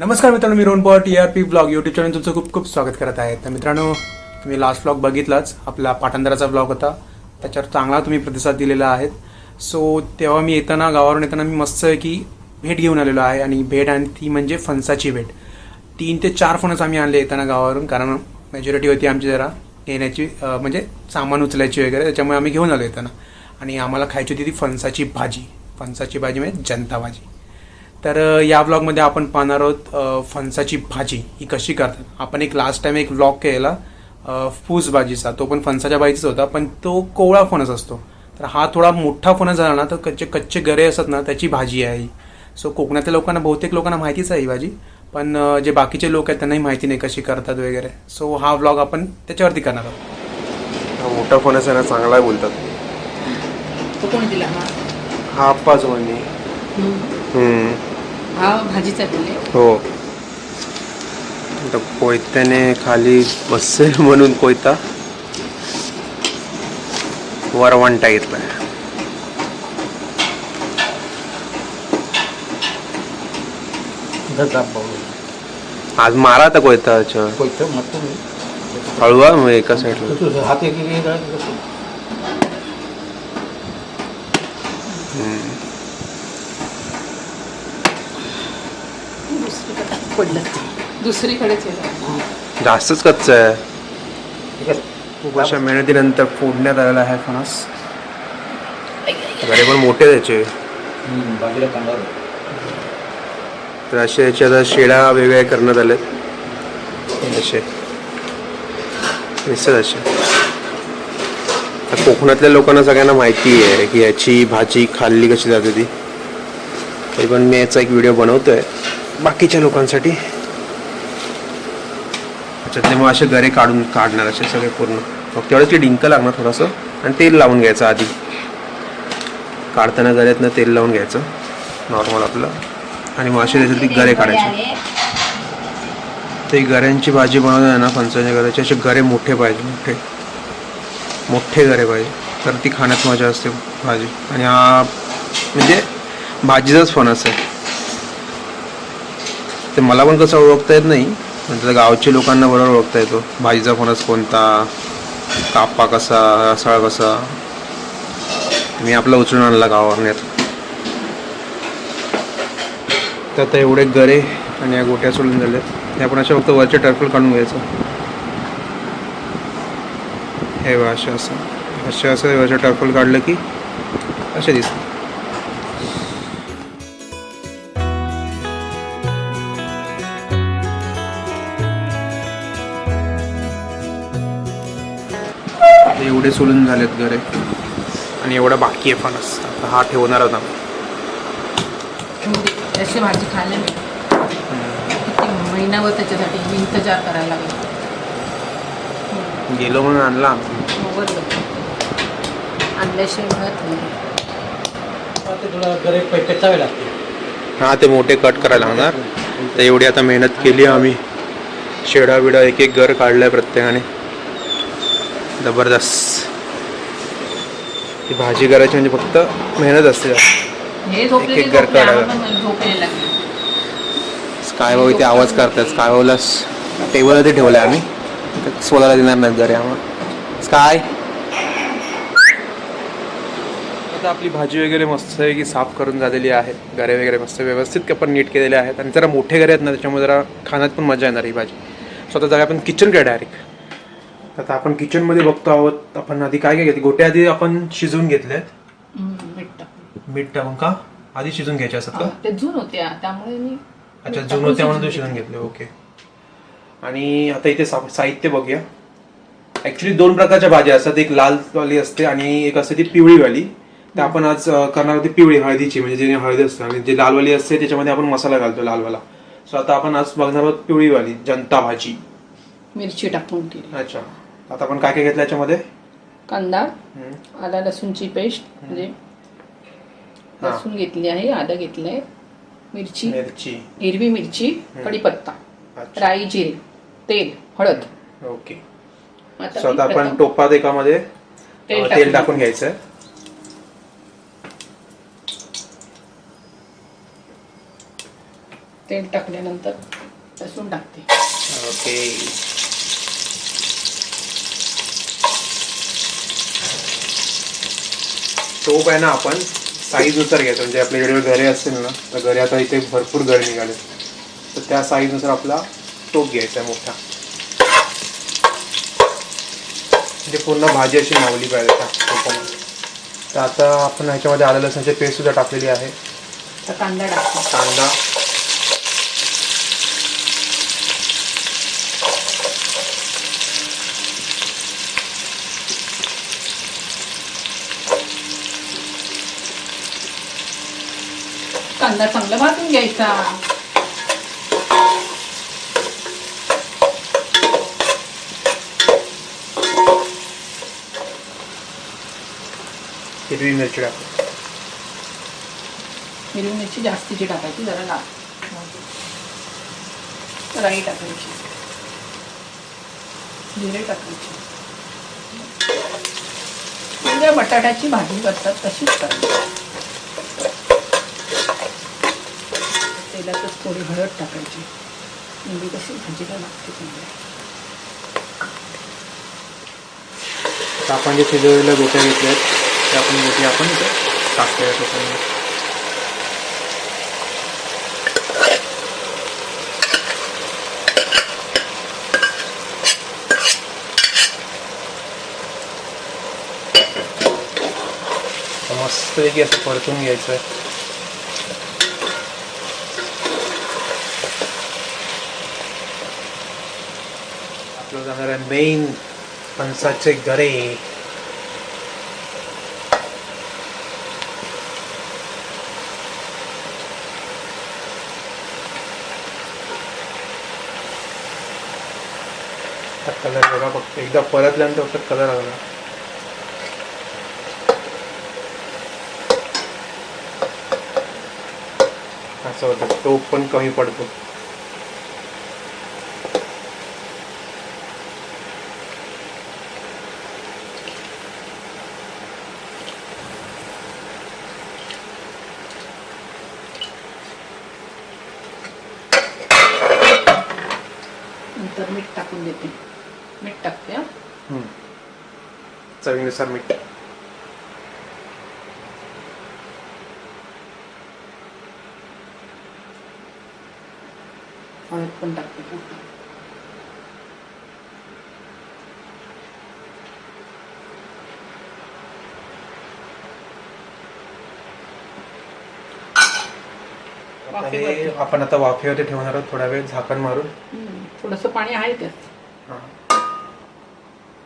नमस्कार मित्रांनो मी Rohan Pot T R P blog YouTube channel तुमचं खूप खूप स्वागत करत आहे. तर मित्रांनो तुम्ही लास्ट ब्लॉग बघितलाच आपला पाटंदराचा ब्लॉग होता. त्याच्यावर चांगला तुम्ही प्रतिसाद दिलेला आहे. सो तेव्हा मी येताना गावावरून येताना मी मस्त की भेट घेऊन आलेलो आहे आणि भेट आणि ती म्हणजे फणसाची भेट. तीन ते चार फणस आम्ही आणले येताना गावावरून कारण मेजॉरिटी होती आमची जरा येण्याची म्हणजे सामान उचलायची वगैरे त्याच्यामुळे आम्ही घेऊन आलो येताना. आणि आम्हाला खायची होती ती फणसाची भाजी. फणसाची भाजी म्हणजे जनता भाजी. तर या ब्लॉगमध्ये आपण पाहणार आहोत फणसाची भाजी. ही कशी करतात? आपण एक लास्ट टाइम एक ब्लॉग केला फूस भाजीचा. तो पण फणसाच्या भाजीचाच होता पण तो कोवळा फणस असतो. तर हा थोडा मोठा फणस झाला ना तर कच्चे कच्चे गरे असतात ना त्याची भाजी आहे ही. सो कोकणातल्या लोकांना बहुतेक लोकांना माहितीच आहे ही भाजी. पण जे बाकीचे लोक आहेत त्यांनाही माहिती नाही कशी करतात वगैरे. सो हा ब्लॉग आपण त्याच्यावरती करणार आहोत. मोठा फणस आहे ना चांगला बोलतात. तो कोण दिला? हा. हा आप्पाच म्हणजे हा भाजीचा दिले हो. कोयत्याने खाली बसेल म्हणून कोयता. वरवंटा घेतलाय. आज मारा आता कोयता. हळूवा मग एका साईडला हात एक एक एक दुसरीकडे पडलं. दुसरीकडेच आहे जास्तच कच्च आहे. खूप अशा मेहनतीनंतर फोडण्यात आलेला आहे फणस. गरे पण मोठे त्याचे तर असे याचे आता शेळ्या वेगवेगळ्या करण्यात आल्यात असे. दिसतात असे. कोकणातल्या लोकांना सगळ्यांना माहिती आहे की याची भाजी खाल्ली कशी जाते ती. तरी पण मी याचा एक व्हिडिओ बनवतोय. बाकीच्या लोकांसाठी. त्याच्यातले मग असे गरे काढून काढणार असे सगळे पूर्ण. मग तेवढंच की डिंक लागणार थोडंसं आणि तेल लावून घ्यायचं आधी. काढताना गऱ्यातनं तेल लावून घ्यायचं नॉर्मल आपलं. आणि मग असे त्याच्यात ती गरे काढायचे. ते गऱ्यांची भाजी बनवताना ना फणसाच्या गऱ्याचे असे गरे मोठे पाहिजे मोठे. मोठे गरे पाहिजे. तर ती खाण्यात मजा असते भाजी. आणि हा म्हणजे भाजीचाच फणस आहे. ते मला पण कसं ओळखता येत नाही. म्हणजे गावच्या लोकांना बरोबर ओळखता येतो. भाजीचा फणस कोणता? कापा कसा? रसाळ कसा? मी आपला उचलून आणला गावात तर आता एवढे गरे आणि या गोट्या सोडून झाले ते आपण अशा फक्त वरचे टर्फल काढून घ्यायचं. हे बघा असं असं. असे असं वरचे टर्फल काढलं की असे दिसतं एवढे सोलून झालेत गरे आणि एवढा बाकी आहे फणस. आता हा ठेवणार होता अशी भाजी खायला महिनाभर त्याच्यासाठी इंतजार करायला लागला. गेलो म्हणून आणला आणल्याशिवाय हा ते मोठे कट करायला लागणार. तर एवढी आता मेहनत केली आम्ही. शेडा बिडा एक एक घर काढलाय प्रत्येकाने. जबरदस्त. ती भाजी करायची म्हणजे फक्त मेहनत असते हे झोपलेली एक-एक घर काढायला. स्काय भाऊ इथे आवाज करतात. स्काय भाऊला टेबलवरती ठेवलाय आम्ही. सोलायला देणार नाहीत घरी आम्हाला. स्काय आता आपली भाजी वगैरे मस्त आहे की साफ करून झालेली आहे. गरे वगैरे मस्त व्यवस्थित आपण नीट केलेले आहेत. आणि जरा मोठे गरे आहेत ना त्याच्यामुळे जरा खाण्यात पण मजा येणार ही भाजी. स्वतः जागा आपण किचनकडे डायरेक्ट आता आपण किचनमध्ये बघतो आहोत आपण आधी काय काय घेतले? गोटे आधी आपण शिजवून हम्म, मीठ टाकून. मीठ टाकून का? आधी शिजून घ्यायचे असतात का? ते जून होत्या त्यामुळे मी अच्छा मीठ जुनं टाकून त्यामुळे तू शिजवून शिजून घेतले. ओके. आणि आता इथे सा- साहित्य बघूया. ऍक्च्युली दोन प्रकारच्या भाज्या असतात. एक लाल वाली असते आणि एक असते ती पिवळीवाली. तर आपण आज अं, करणार होती पिवळी हळदीची म्हणजे जे हळदी असते आणि जे लालवाली असते त्याच्यामध्ये आपण मसाला घालतो लालवाला. सो आता आपण आज बघणार आहोत पिवळीवाली जनता भाजी. मिरची टाकून केली अच्छा. आता आपण काय काय घेतलं याच्यामध्ये? कांदा हम्म. आला लसूणची पेस्ट म्हणजे हा. लसूण घेतली आहे आलं घेतलंय. मिरची मिरची. हिरवी मिरची कढीपत्ता अच्छा. राई जिरे तेल हळद. ओके. आता सो आता मी आपण प्रथम टोपात एकामध्ये तेल अं, तेल टाकून घ्यायचं. तेल टाकल्यानंतर लसूण टाकते. ओके. टोप आहे ना आपण. साईजनुसार घ्यायचं. म्हणजे आपल्याकडे घरे असतील ना तर घरी आता इथे भरपूर घरे निघाले. तर त्या साईजनुसार आपला टोप घ्यायचा आहे मोठा. म्हणजे पूर्ण भाजी अशी मावली पाहिजे त्या टोपामध्ये तर आता आपण ह्याच्यामध्ये आलं लसणाची पेस्ट सुद्धा टाकलेली आहे. कांदा टाकते कांदा. कांदा चांगला भाजून घ्यायचा. हिरवी मिरची टाकतो हिरवी मिरची जास्तीची टाकायची जरा लाल. राई टाकायची. जिरे टाकायची. म्हणजे बटाट्याची भाजी करतात तशीच करायची तेलातच थोडी हळद टाकायची. म्हणजे कशी भाजीला लागते चांगली आपण जे शिजवलेल्या गोट्या घेतल्या आहेत त्या आपण गोटी आपण इथे टाकतो त्याच्यामध्ये मस्तपैकी असं परतून घ्यायचं आहे आपलं जाणार आहे मेन फणसाचे गरे कलर बघा फक्त एकदा परतल्यानंतर फक्त कलर आला असं होतं टोप पण कमी पडतो नंतर मीठ टाकून देते. मीठ टाकते हा. चवीनुसार मीठ हळद पण टाकते आता हे आपण आता वाफेवरती ठेवणार आहोत थोडा वेळ झाकण मारून. थोडस पाणी आहे त्यात.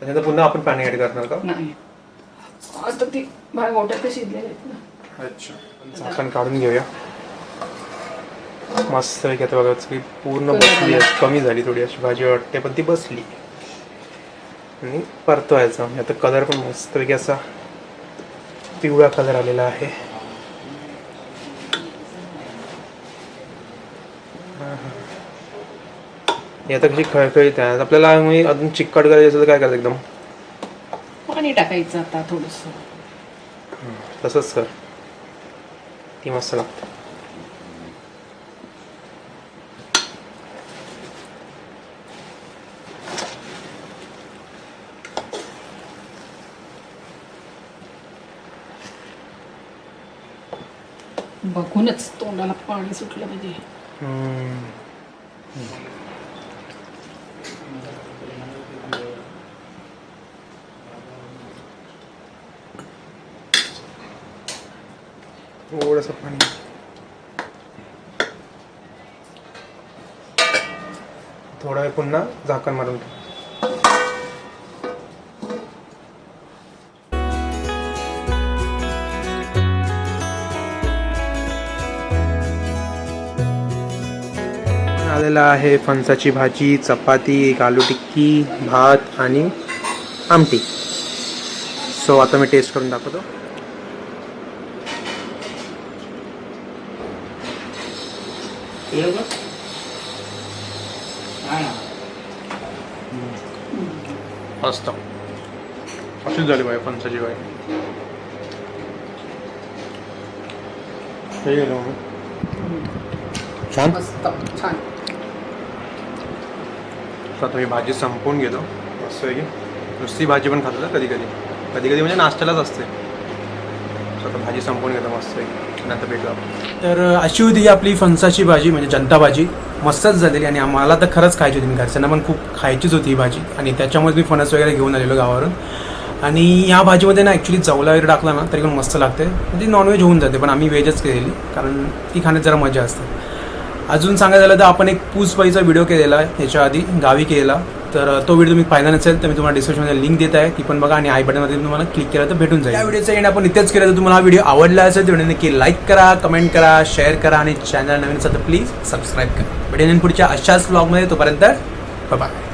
त्याच्यानंतर पुन्हा आपण पाणी ऍड करणार का? नाही. आता ती भाग गोट्या ते शिजलेले आहेत ना. अच्छा. झाकण काढून घेऊया. मस्त पैकी आता बघा की पूर्ण बसली आहे. कमी झाली थोडी अशी भाजी वाटते पण ती बसली. आणि परतवायचा म्हणजे आता कलर पण मस्त पैकी असा पिवळा कलर आलेला आहे. हे. आता कशी खळखळीत आहे. आपल्याला अजून चिकट करायचं असेल तर काय करायचं एकदम? पाणी टाकायचं आता थोडस. तसंच कर. ती मस्त लागते. बघूनच तोंडाला पाणी सुटलं म्हणजे. थोडंसं पाणी. थोडा वेळ पुन्हा झाकण मारून आलेला आहे फणसाची भाजी चपाती एक आलू टिक्की भात आणि आमटी. सो आता मी टेस्ट करून दाखवतो. मस्त अशीच झाली बाई फणसाची हे मी छान. छान. आता मी भाजी संपवून घेतो. मस्त आहे की? नुसती भाजी पण खातो कधी कधी कधी कधी म्हणजे नाश्त्यालाच असते. आता भाजी संपवून घेतो मस्त आहे नंतर भेटू आपण. तर अशी होती ही आपली फणसाची भाजी म्हणजे जनता भाजी. मस्तच झालेली आणि आम्हाला तर खरंच खायची होती. मी घरच्यांना पण खूप खायचीच होती ही भाजी. आणि त्याच्यामुळे मी फणस वगैरे घेऊन आलेलो गावावरून. आणि या भाजीमध्ये ना ॲक्च्युली चवला वगैरे टाकला ना तरी पण मस्त लागते. म्हणजे नॉनव्हेज होऊन जाते पण आम्ही व्हेजच केलेली. कारण ती खाण्यात जरा मजा असते. अजून सांगायचं झालं तर आपण एक पूसबाईचा व्हिडिओ केलेला आहे. याच्या आधी गावी केलेला. तर तो व्हिडिओ तुम्ही पाहिला नसेल तर मी तुम्हाला डिस्क्रिप्शनमध्ये लिंक देत आहे. ती पण बघा आणि आय बटनमध्ये तुम्हाला क्लिक केलं तर भेटून जाईल. या व्हिडिओचा एंड आपण इथेच केलं. तर तुम्हाला हा व्हिडिओ आवडला असेल तर व्हिडिओ नक्की लाईक करा कमेंट करा शेअर करा आणि चॅनल नवीन असेल तर प्लीज सबस्क्राईब करा. भेटेन पुढच्या अशाच ब्लॉगमध्ये तोपर्यंत बाय